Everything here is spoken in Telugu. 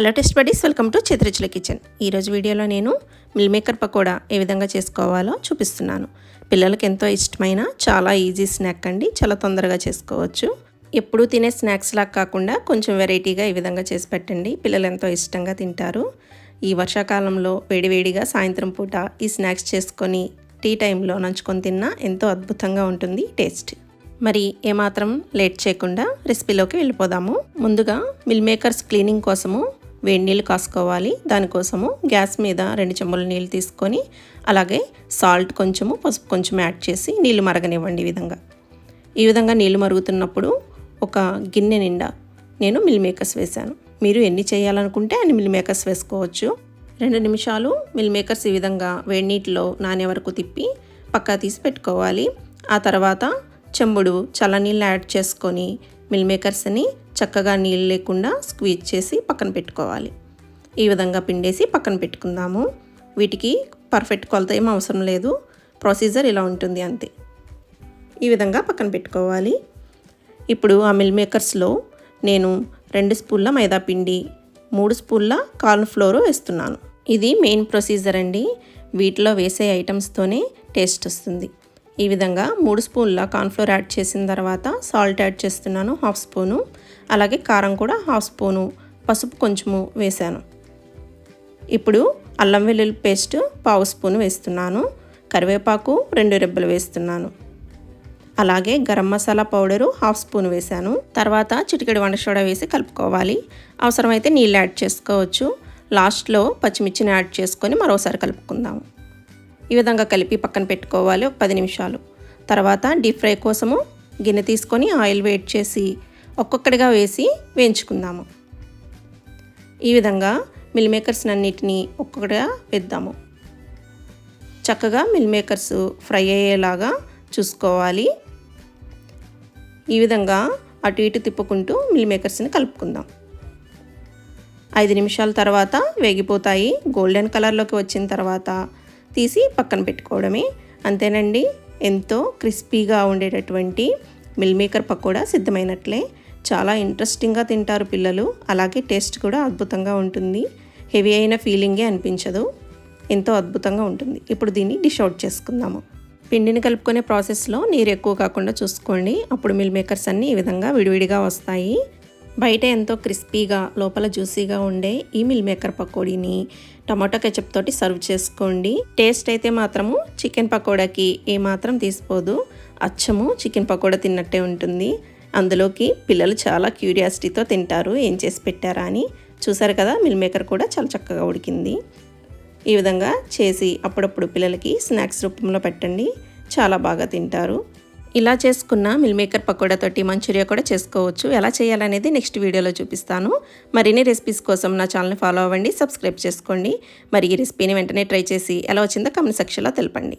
Hello taste buddies welcome to చిత్రచుల kitchen. ఈరోజు వీడియోలో నేను మిల్ మేకర్ పకోడా ఏ విధంగా చేసుకోవాలో చూపిస్తున్నాను. పిల్లలకి ఎంతో ఇష్టమైన చాలా ఈజీ స్నాక్ అండి. చాలా తొందరగా చేసుకోవచ్చు. ఎప్పుడూ తినే స్నాక్స్ లాగా కాకుండా కొంచెం వెరైటీగా ఈ విధంగా చేసి పెట్టండి. పిల్లలు ఎంతో ఇష్టంగా తింటారు. ఈ వర్షాకాలంలో వేడివేడిగా సాయంత్రం పూట ఈ స్నాక్స్ చేసుకొని టీ టైంలో నంచుకొని తిన్నా ఎంతో అద్భుతంగా ఉంటుంది టేస్ట్. మరి ఏమాత్రం లేట్ చేయకుండా రెసిపీలోకి వెళ్ళిపోదాము. ముందుగా మిల్ మేకర్స్ క్లీనింగ్ కోసము వేడి నీళ్ళు కాసుకోవాలి. దానికోసము గ్యాస్ మీద రెండు చెంబుల నీళ్ళు తీసుకొని అలాగే సాల్ట్ కొంచెము పసుపు కొంచెం యాడ్ చేసి నీళ్ళు మరగనివ్వండి ఈ విధంగా. ఈ విధంగా నీళ్ళు మరుగుతున్నప్పుడు ఒక గిన్నె నిండా నేను మిల్ మేకర్స్ వేశాను. మీరు ఎన్ని చేయాలనుకుంటే అన్ని మిల్ మేకర్స్ వేసుకోవచ్చు. రెండు నిమిషాలు మిల్ మేకర్స్ ఈ విధంగా వేడి నీటిలో నానే వరకు తిప్పి పక్కా తీసి పెట్టుకోవాలి. ఆ తర్వాత చెంబుడు చల్లనీళ్ళు యాడ్ చేసుకొని మిల్ మేకర్స్ని చక్కగా నీళ్ళు లేకుండా స్క్వీజ్ చేసి పక్కన పెట్టుకోవాలి. ఈ విధంగా పిండేసి పక్కన పెట్టుకుందాము. వీటికి పర్ఫెక్ట్ కొలత ఏం అవసరం లేదు. ప్రొసీజర్ ఇలా ఉంటుంది అంతే. ఈ విధంగా పక్కన పెట్టుకోవాలి. ఇప్పుడు ఆ మిల్ మేకర్స్లో నేను రెండు స్పూన్ల మైదా పిండి మూడు స్పూన్ల కార్న్ ఫ్లోర్ వేస్తున్నాను. ఇది మెయిన్ ప్రొసీజర్ అండి. వీటిలో వేసే ఐటమ్స్తోనే టేస్ట్ వస్తుంది. ఈ విధంగా మూడు స్పూన్ల కార్న్ఫ్లోర్ యాడ్ చేసిన తర్వాత సాల్ట్ యాడ్ చేస్తున్నాను హాఫ్ స్పూను. అలాగే కారం కూడా హాఫ్ స్పూను. పసుపు కొంచెము వేశాను. ఇప్పుడు అల్లం వెల్లుల్లి పేస్ట్ పావు స్పూన్ వేస్తున్నాను. కరివేపాకు రెండు రెబ్బలు వేస్తున్నాను. అలాగే garam masala powder half spoon వేశాను. తర్వాత చిటికెడు వంట సోడా వేసి కలుపుకోవాలి. అవసరమైతే నీళ్ళు యాడ్ చేసుకోవచ్చు. లాస్ట్లో పచ్చిమిర్చిని యాడ్ చేసుకొని మరోసారి కలుపుకుందాము ఈ విధంగా కలిపి పక్కన పెట్టుకోవాలి ఒక పది నిమిషాలు. తర్వాత డీప్ ఫ్రై కోసము గిన్నె తీసుకొని ఆయిల్ వేట్ చేసి ఒక్కొక్కటిగా వేసి వేయించుకుందాము. ఈ విధంగా మిల్ మేకర్స్ అన్నిటినీ ఒక్కొక్కటిగా వేద్దాము. చక్కగా మిల్ మేకర్స్ ఫ్రై అయ్యేలాగా చూసుకోవాలి. ఈ విధంగా అటు ఇటు తిప్పుకుంటూ మిల్ మేకర్స్ని కలుపుకుందాం. ఐదు నిమిషాల తర్వాత వేగిపోతాయి. గోల్డెన్ కలర్లోకి వచ్చిన తర్వాత తీసి పక్కన పెట్టుకోవడమే. అంతేనండి. ఎంతో క్రిస్పీగా ఉండేటటువంటి మిల్ మేకర్ పకోడా సిద్ధమైనట్లే. చాలా ఇంట్రెస్టింగ్గా తింటారు పిల్లలు. అలాగే టేస్ట్ కూడా అద్భుతంగా ఉంటుంది. హెవీ అయిన ఫీలింగే అనిపించదు. ఎంతో అద్భుతంగా ఉంటుంది. ఇప్పుడు దీన్ని డిష్ అవుట్ చేసుకుందాము. పిండిని కలుపుకునే ప్రాసెస్లో నీరు ఎక్కువ కాకుండా చూసుకోండి. అప్పుడు మిల్ మేకర్స్ అన్నీ ఈ విధంగా విడివిడిగా వస్తాయి. బయట ఎంతో క్రిస్పీగా లోపల జ్యూసీగా ఉండే ఈ మిల్ మేకర్ పకోడీని టమాటో కెచప్ తోటి సర్వ్ చేసుకోండి. టేస్ట్ అయితే మాత్రము చికెన్ పకోడాకి ఏమాత్రం తీసిపోదు. అచ్చము చికెన్ పకోడా తిన్నట్టే ఉంటుంది. అందులోకి పిల్లలు చాలా క్యూరియాసిటీతో తింటారు. ఏం చేసి పెట్టారా అని. చూసారు కదా మిల్ మేకర్ కూడా చాలా చక్కగా ఉడికింది. ఈ విధంగా చేసి అప్పుడప్పుడు పిల్లలకి స్నాక్స్ రూపంలో పెట్టండి. చాలా బాగా తింటారు. ఇలా చేసుకున్న మిల్ మేకర్ పకోడాతోటి మంచూరియా కూడా చేసుకోవచ్చు. ఎలా చేయాలనేది నెక్స్ట్ వీడియోలో చూపిస్తాను. మరిన్ని రెసిపీస్ కోసం నా ఛానల్ని ఫాలో అవ్వండి సబ్స్క్రైబ్ చేసుకోండి. మరి ఈ రెసిపీని వెంటనే ట్రై చేసి ఎలా వచ్చిందో కమెంట్ సెక్షన్లో తెలపండి.